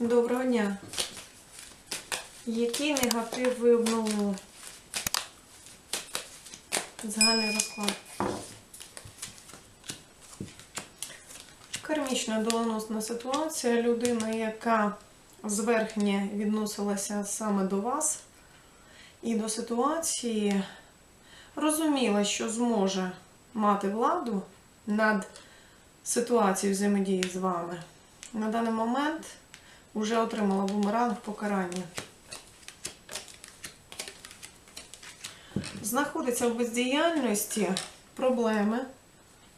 Доброго дня. Який негатив ви обнулили? Загальний розклад. Кармічна доленосна ситуація. Людина, яка зверхнє відносилася саме до вас і до ситуації, розуміла, що зможе мати владу над ситуацією взаємодії з вами. На даний момент вже отримала бумеранг покарання. Знаходиться в бездіяльності проблеми.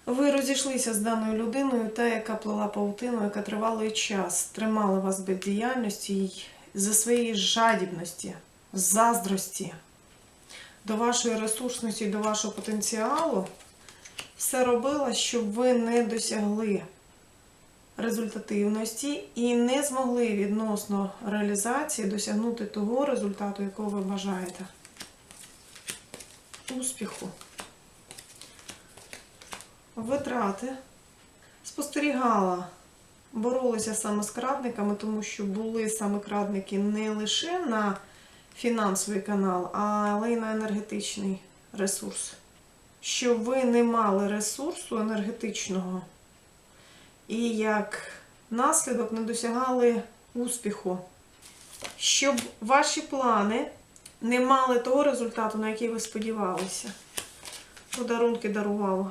Ви розійшлися з даною людиною, та, яка плела паутину, яка тривалий час тримала вас в бездіяльності за своєї жадібності, заздрості до вашої ресурсності, до вашого потенціалу, все робила, щоб ви не досягли результативності і не змогли відносно реалізації досягнути того результату, якого ви бажаєте. Успіху. Витрати. Спостерігала, боролися саме з крадниками, тому що були саме крадники не лише на фінансовий канал, але й на енергетичний ресурс. Щоб ви не мали ресурсу енергетичного і як наслідок не досягали успіху, щоб ваші плани не мали того результату, на який ви сподівалися. Подарунки дарувала.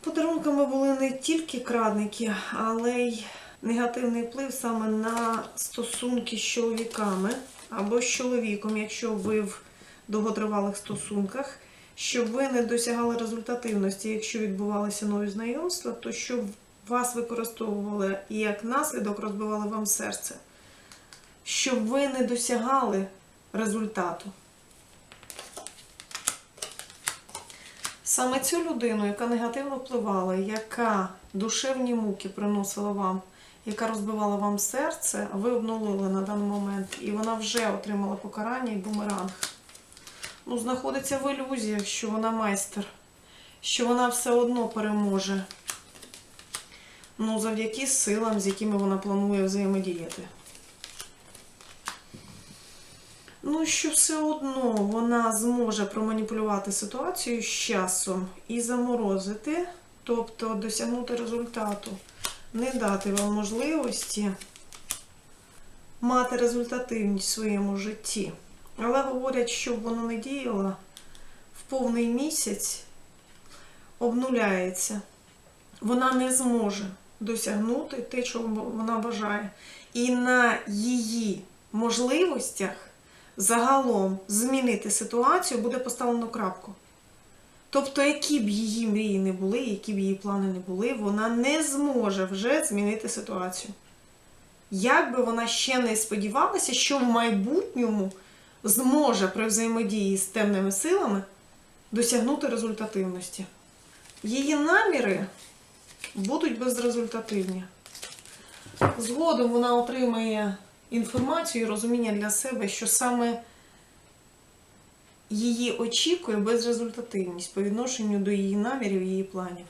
Подарунками були не тільки крадники, але й негативний вплив саме на стосунки з чоловіками або з чоловіком, якщо ви в довготривалих стосунках, щоб ви не досягали результативності, якщо відбувалися нові знайомства, то щоб вас використовували і як наслідок розбивали вам серце, щоб ви не досягали результату. Саме цю людину, яка негативно впливала, яка душевні муки приносила вам, яка розбивала вам серце, ви обнулили на даний момент, і вона вже отримала покарання і бумеранг. Ну, знаходиться в ілюзіях, що вона майстер, що вона все одно переможе. Ну, завдяки силам, з якими вона планує взаємодіяти. Ну, що все одно вона зможе проманіпулювати ситуацію з часом і заморозити, тобто досягнути результату, не дати вам можливості мати результативність в своєму житті. Але говорять, щоб воно не діяло, в повний місяць обнуляється. Вона не зможе досягнути те, чого вона бажає. І на її можливостях загалом змінити ситуацію буде поставлено крапку. Тобто, які б її мрії не були, які б її плани не були, вона не зможе вже змінити ситуацію. Як би вона ще не сподівалася, що в майбутньому зможе при взаємодії з темними силами досягнути результативності. Її наміри будуть безрезультативні. Згодом вона отримає інформацію і розуміння для себе, що саме її очікує безрезультативність по відношенню до її намірів її планів.